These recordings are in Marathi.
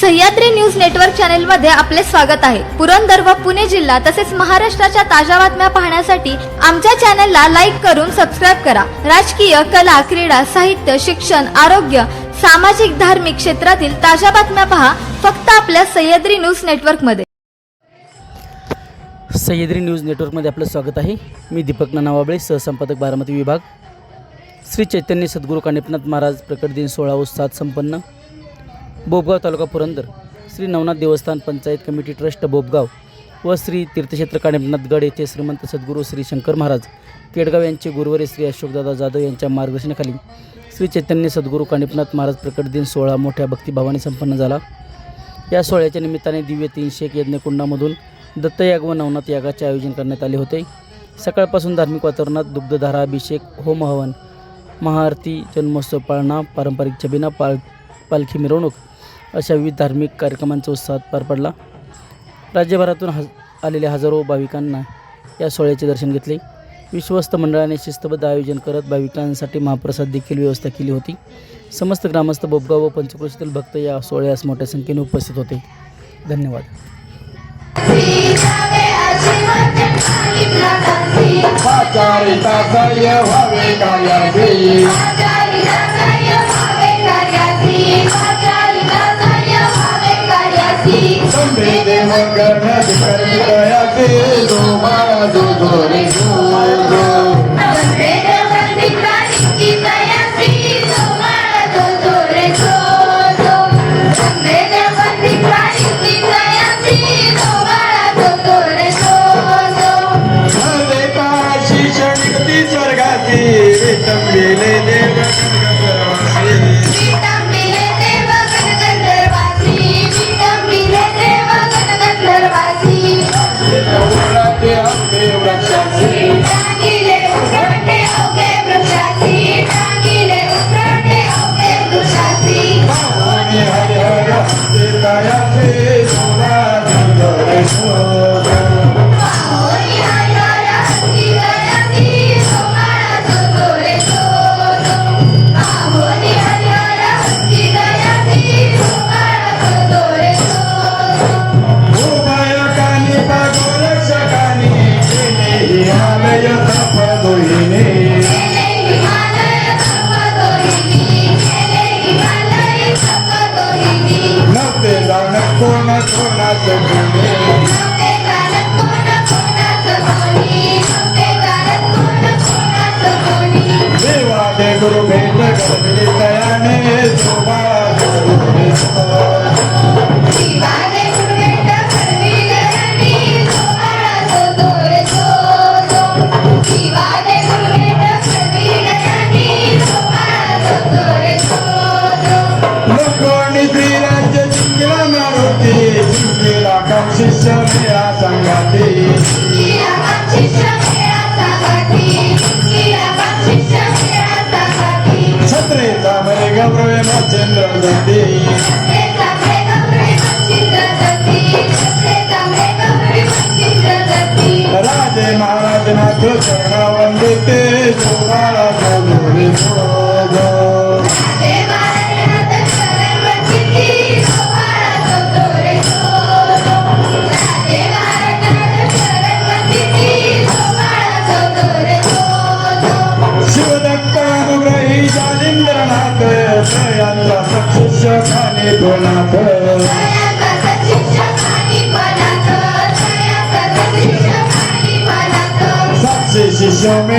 सह्याद्री न्यूज नेटवर्क चॅनलमध्ये आपले स्वागत आहे. पुरंदर व पुणे जिल्हा तसेच महाराष्ट्राच्या ताज्या बातम्या पाहण्यासाठी आमच्या चॅनलला लाईक करून सबस्क्राईब करा. राजकीय कला क्रीडा साहित्य शिक्षण आरोग्य सामाजिक धार्मिक क्षेत्रातील ताज्या बातम्या पहा फक्त आपल्या सह्याद्री न्यूज नेटवर्कमध्ये सह्याद्री न्यूज नेटवर्कमध्ये आपलं स्वागत आहे. मी दीपक नानावाबळे सहसंपादक बारामती विभाग. श्री चैतन्य सद्गुरू कानिपनाथ महाराज प्रकट दिन सोळा उत्साहात संपन्न. बोबगाव तालुका पुरंदर श्री नवनाथ देवस्थान पंचायत कमिटी ट्रस्ट बोबगाव व श्री तीर्थक्षेत्र काणेनाथगड गड येथे श्रीमंत सद्गुरू श्री शंकर महाराज केडगाव यांचे गुरुवारी श्री अशोकदादा जाधव यांच्या मार्गदर्शनाखाली श्री चैतन्य सद्गुरू कानिपनाथ महाराज प्रकट दिन सोहळा मोठ्या भक्तिभावाने संपन्न झाला. या सोहळ्याच्या निमित्ताने दिव्य तीनशे एक यज्ञकुंडामधून दत्तयाग व नवनाथ यागाचे आयोजन करण्यात आले होते. सकाळपासून धार्मिक वातावरणात दुग्धधारा अभिषेक होम हवन महाआरती जन्मोत्सव पाळणा पारंपरिक छबिना पाल पालखी मिरवणूक अशा विविध धार्मिक कार्यक्रमांचा उत्साहात पार पडला. राज्यभरातून हज आलेल्या हजारो भाविकांना या सोहळ्याचे दर्शन घेतले. विश्वस्त मंडळाने शिस्तबद्ध आयोजन करत भाविकांसाठी महाप्रसाद देखील व्यवस्था केली होती. समस्त ग्रामस्थ बोबगाव व पंचक्रोशीतील भक्त या सोहळ्यास मोठ्या संख्येने उपस्थित होते. धन्यवाद. দয়া পেল মা দুধরে देवा दे गुरु भेट गरजली तयाने शोभा Maharaj na kuchh na vandite, Maharaj na kuchh na vandite, Maharaj na kuchh na vandite, Maharaj na kuchh na vandite, Maharaj खाणे दोनाथ सातशे शिष्य मेळा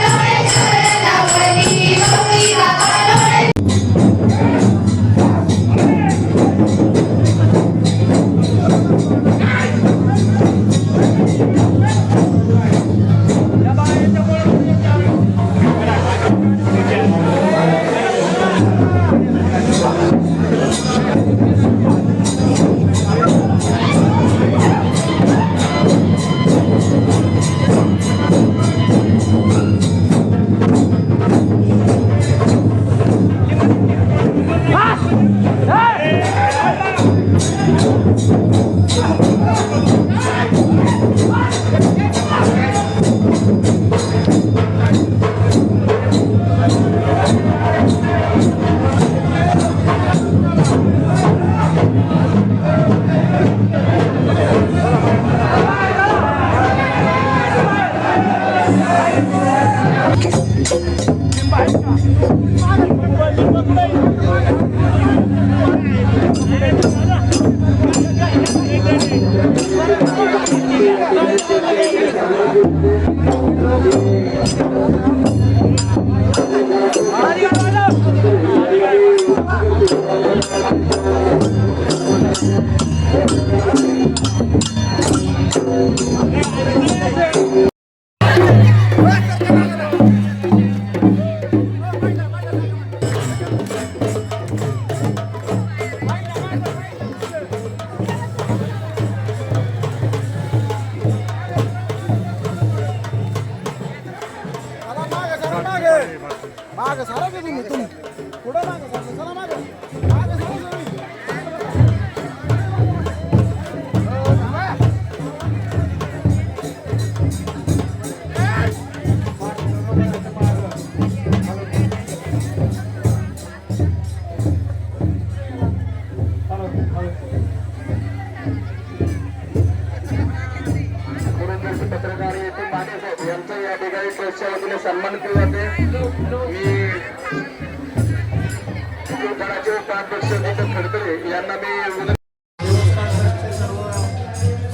उपाध्यक्ष दीपक खडतरे यांना मी देवस्थानचे सर्व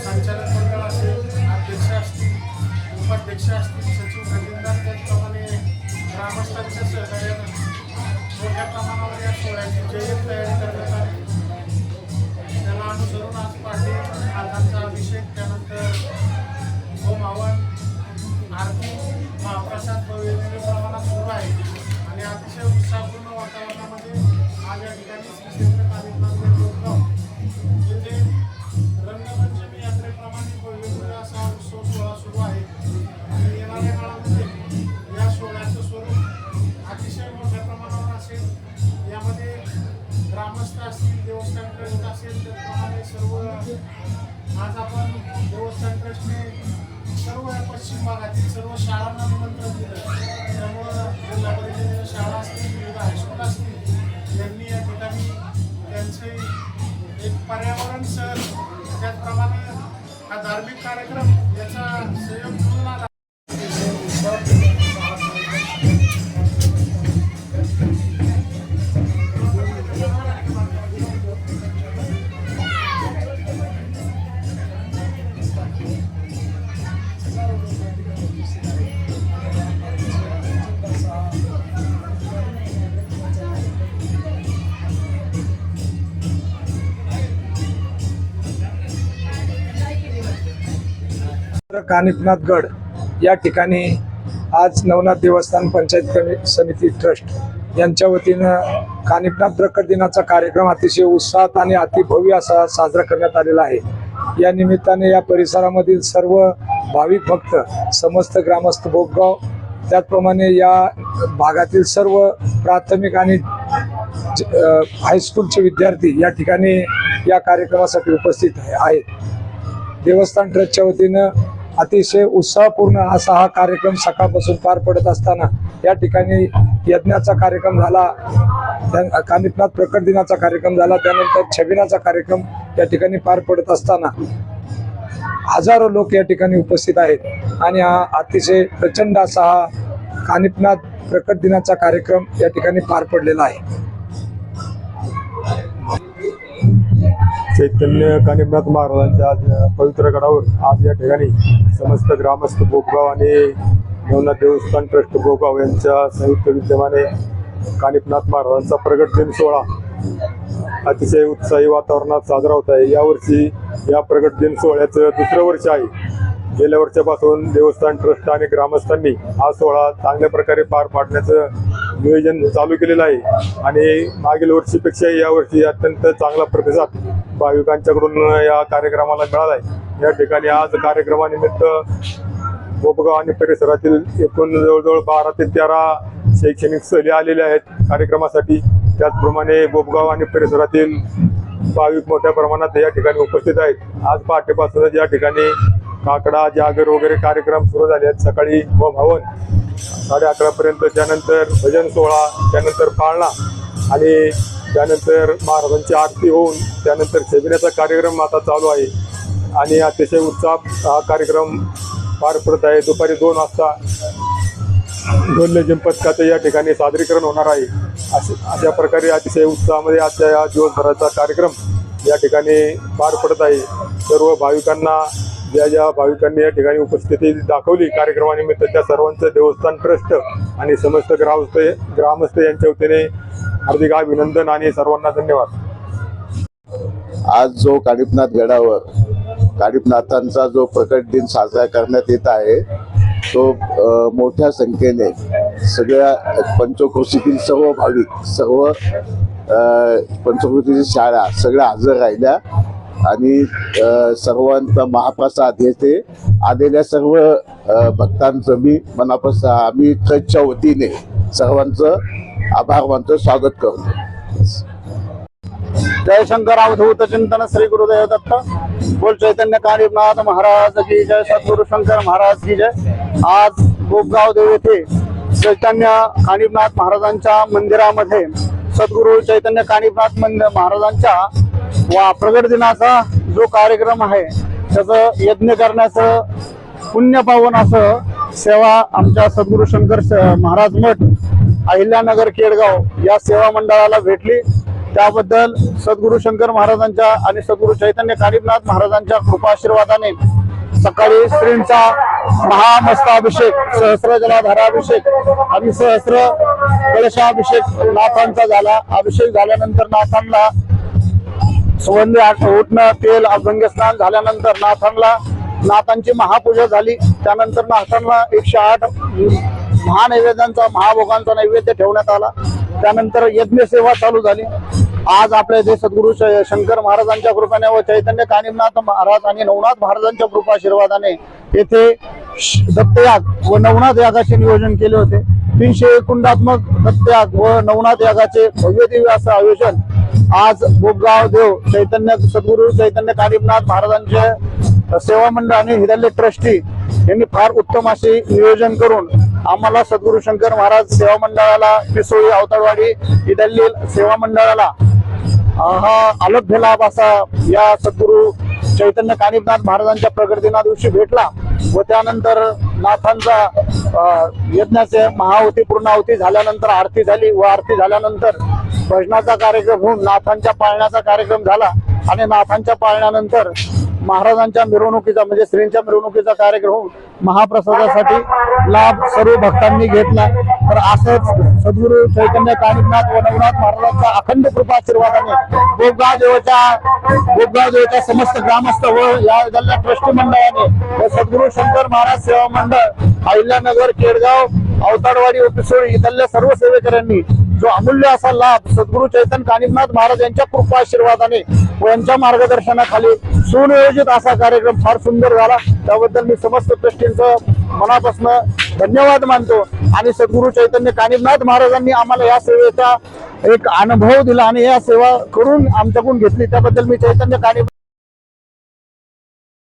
संचालक मंडळ असेल अध्यक्ष असतील उपाध्यक्ष असतील सचिव खजिनदार त्याचप्रमाणे ग्रामस्थांच्या सहकार्यानं मोठ्या प्रमाणावर या सोहळ्याची जयंत तयारी करण्यात आली त्याला अनुसरून आज पहाटे हातांचा अभिषेक त्यानंतर होम हवन आरती महाप्रसाद वेगवेगळ्या प्रमाणात सुरू आहे. आणि अतिशय उत्साहपूर्ण वातावरणामध्ये आज या ठिकाणी श्री क्षेत्र कार्यक्रमाचे प्रोग्राम येथे म्हणजे रंगपंचमी यात्रेप्रमाणे वेगवेगळा असा उत्सव सोहळा सुरू आहे. आणि येणाऱ्या काळामध्ये या सोहळ्याचं स्वरूप अतिशय मोठ्या प्रमाणावर असेल. यामध्ये ग्रामस्थ असतील देवस्थान ट्रस्ट असेल त्याप्रमाणे सर्व आज आपण देवस्थान ट्रस्टने सर्व पश्चिम भागातील सर्व शाळांना हा धार्मिक कार्यक्रम याचा संयोग म्हणून आला. कानिपनाथ गड या ठिकाणी आज नवनाथ देवस्थान पंचायत कमी- समिती ट्रस्ट यांच्या वतीनं कानिपनाथ प्रकट दिनाचा कार्यक्रम अतिशय उत्साहात आणि अतिभव्य असा साजरा करण्यात आलेला आहे. या निमित्ताने या परिसरामधील सर्व भाविक भक्त समस्त ग्रामस्थ बोपगाव त्याचप्रमाणे या भागातील सर्व प्राथमिक आणि ज- हायस्कूलचे विद्यार्थी या ठिकाणी या कार्यक्रमासाठी उपस्थित आहेत देवस्थान ट्रस्टच्या वतीनं अतिशय उत्साहपूर्ण असा हा कार्यक्रम सकाळपासून पार पडत असताना या ठिकाणी यज्ञाचा कार्यक्रम झाला त्या- कानिपनाथ प्रकट दिनाचा कार्यक्रम झाला त्यानंतर छबिनाचा कार्यक्रम या ठिकाणी पार पडत असताना हजारो लोक या ठिकाणी उपस्थित आहेत. आणि हा अतिशय प्रचंड असा हा कानिपनाथ प्रकट दिनाचा कार्यक्रम या ठिकाणी पार पडलेला आहे. चैतन्य कानिमनाथ महाराजांच्या आज पवित्र गडावर आज या ठिकाणी समस्त ग्रामस्थ बोपगाव आणि नवनाथ देवस्थान ट्रस्ट बोपगाव यांच्या संयुक्त विद्यमाने कानिपनाथ महाराजांचा प्रगट दिन सोहळा अतिशय उत्साही वातावरणात साजरा होत आहे. यावर्षी या प्रगट दिन सोहळ्याचं दुसरं वर्ष आहे. गेल्या वर्षापासून देवस्थान ट्रस्ट आणि ग्रामस्थांनी हा सोहळा चांगल्या प्रकारे पार पाडण्याचं नियोजन चालू केलेलं आहे. आणि मागील वर्षीपेक्षा यावर्षी अत्यंत चांगला प्रतिसाद भाविकांच्याकडून या कार्यक्रमाला मिळाला आहे. या ठिकाणी आज कार्यक्रमानिमित्त बोपगाव आणि परिसरातील एकूण जवळजवळ बारा ते तेरा शैक्षणिक सहली आलेल्या आहेत. कार्यक्रमासाठी त्याचप्रमाणे बोपगाव आणि परिसरातील भाविक मोठ्या प्रमाणात या ठिकाणी उपस्थित आहेत. आज पहाटेपासूनच या ठिकाणी काकडा जागर वगैरे कार्यक्रम सुरू झाले आहेत. सकाळी व भावन साडे अकरापर्यंत त्यानंतर भजन सोहळा त्यानंतर पाळणा आणि त्यानंतर महाराजांची आरती होऊन त्यानंतर शेबिण्याचा कार्यक्रम आता चालू आहे. आणि अतिशय उत्साह हा कार्यक्रम पार पडत आहे. दुपारी दोन वाजता ढोल पथकाचं या ठिकाणी सादरीकरण होणार आहे. असे अशा प्रकारे अतिशय उत्साहामध्ये आजच्या या दिवसभराचा कार्यक्रम या ठिकाणी पार पडत आहे. सर्व भाविकांना ज्या ज्या भाविकांनी या ठिकाणी उपस्थिती दाखवली कार्यक्रमानिमित्त त्या सर्वांचं देवस्थान ट्रस्ट आणि समस्त ग्रामस्थ ग्रामस्थ यांच्या वतीने हार्दिक अभिनंदन आणि सर्वांना धन्यवाद. आज जो काडीपनाथ गडावर कानिपनाथांचा जो प्रकट दिन साजरा करण्यात येत आहे तो मोठ्या संख्येने सगळ्या पंचकृषीतील सर्व भाविक सर्व पंचकृतीची शाळा सगळ्या हजर राहिल्या आणि सर्वांचा महाप्रसाद हे ते आलेल्या सर्व भक्तांचं मी मनापासून आम्ही ट्रस्टच्या वतीने सर्वांचं आभार मानतो स्वागत करतो. जय शंकर अवधूत चिंतन श्री गुरुदेव दत्त. बोल चैतन्य कानिपनाथ महाराज की जय सद्गुरु शंकर महाराज की जय। आज गोपगाव देव येथे चैतन्य कानिपनाथ महाराजांच्या मंदिरामध्ये सद्गुरु चैतन्य कानिपनाथ मंदिर महाराजांच्या वा प्रगट दिनाचा जो कार्यक्रम आहे त्याचं यज्ञ करण्याचं पुण्य पावन असं सेवा आमच्या सद्गुरु शंकर महाराज मठ अहिल्यानगर केडगाव या सेवा मंडळाला भेटली. त्याबद्दल सद्गुरू शंकर महाराजांच्या आणि सद्गुरू चैतन्य कानिपनाथ महाराजांच्या कृपाशीर्वादाने सकाळी श्रींचा महामस्ताभिषेक सहस्र जलाधाराभिषेक आणि सहस्र कलशाभिषेक नाथांचा झाला. अभिषेक झाल्यानंतर नाथांना सुगंधी आठ- उठणं तेल अभंग स्नान झाल्यानंतर नाथांना नाथांची महापूजा झाली. त्यानंतर नाथांना एकशे आठ महानैवेद्यांचा महाभोगांचा नैवेद्य ठेवण्यात आला. त्यानंतर यज्ञसेवा चालू झाली. आज आपल्या इथे सद्गुरु श- शंकर महाराजांच्या कृपेने व चैतन्य कानिमनाथ महाराज आणि नवनाथ महाराजांच्या कृपाशीर्वादाने येथे दत्तयाग व नवनाथ यागाचे नियोजन केले होते. तीनशे एकुंडात्मक दत्तयाग व नवनाथ यागाचे भव्य दिव्य असं आयोजन आज बोपगाव देव चैतन्य सद्गुरु चैतन्य कानिमनाथ महाराजांचे सेवा मंडळ आणि हिदाल्य ट्रस्टी यांनी फार उत्तम असे नियोजन करून आम्हाला सद्गुरु शंकर महाराज सेवा मंडळाला पिसोळी अवतारवाडी हिदाल्ली सेवा मंडळाला हा अलभ्य लाभ असा या सद्गुरु चैतन्य कानिपनाथ महाराजांच्या प्रगतीना दिवशी भेटला व त्यानंतर नाथांचा यज्ञाचे महावती पूर्णाहुती झाल्यानंतर आरती झाली व आरती झाल्यानंतर भजनाचा कार्यक्रम होऊन नाथांच्या पाळण्याचा कार्यक्रम झाला आणि नाथांच्या पाळण्यानंतर महाराजांच्या मिरवणुकीचा म्हणजे श्रींच्या मिरवणुकीचा कार्यक्रम महाप्रसादासाठी लाभ सर्व भक्तांनी घेतला. तर असंच सद्गुरु चैतन्य कानिकनाथ व नवनाथ महाराजांच्या अखंड कृपाशीर्वादाने गोपगाव देवाच्या गोपगाव देवाच्या समस्त ग्रामस्थ व या गल्ल्या ट्रस्टी मंडळाने व सद्गुरु शंकर महाराज सेवा मंडळ अहिल्यानगर केडगाव अवताडवाडी व इथल्या सर्व सेवेकऱ्यांनी जो अमूल्य असा लाभ सद्गुरु चैतन्य कानिमनाथ महाराज यांच्या कृपा आशीर्वादाने व यांच्या मार्गदर्शनाखाली सुनियोजित असा कार्यक्रम फार सुंदर झाला. त्याबद्दल मी समस्त ट्रस्टींचं मनापासून धन्यवाद मानतो आणि सद्गुरु चैतन्य कानिमनाथ महाराजांनी आम्हाला या सेवेचा एक अनुभव दिला आणि या सेवा करून आमच्याकडून घेतली. त्याबद्दल मी चैतन्य कानिम